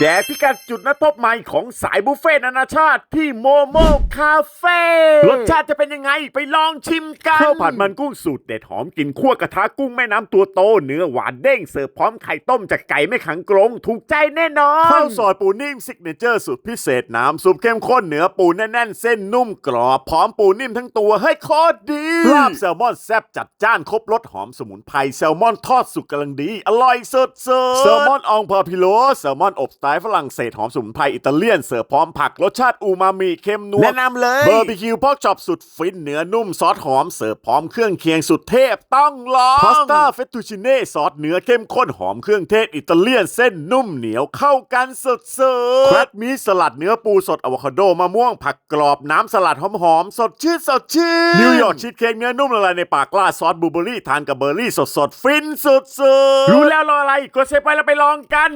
แจกพิกัดจุดนัดพบใหม่ของสายบุฟเฟ่ต์นานาชาติที่โมโมคาเฟ่รสชาติจะเป็นยังไงไปลองชิมกันข้าวผัดมันกุ้งสูตรเด็ดหอมกลิ่นคั่วกระทะกุ้งแม่น้ำตัวโต เนื้อหวานเด้งเสิร์ฟพร้อมไข่ต้มจากไก่ไม่ขังกรงถูกใจแน่นอน ข้าวซอยปูนิ่มซิกเนเจอร์สูตรพิเศษน้ำซุปเข้มข้นเนื้อปูแน่นๆ เส้นนุ่มกรอบพร้อมปูนิ่มทั้งตัวให้โคตรดีลาบแซลมอนแซ่บจัดจ้านครบรสหอมสมุนไพรแซลมอนทอดสุกกำลังดี อร่อยสุดๆแซลมอนอองพาพิโลแซลมอนอบสไตล์ฝรั่งเศสหอมสมุนไพรอิตาเลียนเสิร์ฟพร้อมผักรสชาติอูมามิเค็มนัวแนะนำเลยเบอร์บีคิวพอกช็อปสุดฟินเนื้อนุ่มซอสหอมเสิร์ฟพร้อมเครื่องเคียงสุดเทพต้องลองพาสต้าเฟตตูชิเน่ซอสเนื้อเข้มข้นหอมเครื่องเทศอิตาเลียนเส้นนุ่มเหนียวเข้ากันสุดๆแครดมีสลัดเนื้อปูสดอะโวคาโดมะม่วงผักกรอบน้ำสลัดหอมๆสดชื่นสดชื่นนิวยอร์กชีสเค้กเนื้อนุ่มละลายในปากล่าดซอสบลูเบอร์รี่ทานกับเบอร์รี่สดๆฟินสุดๆรู้แล้วรออะไรกดเซฟไปแล้วไปลองกัน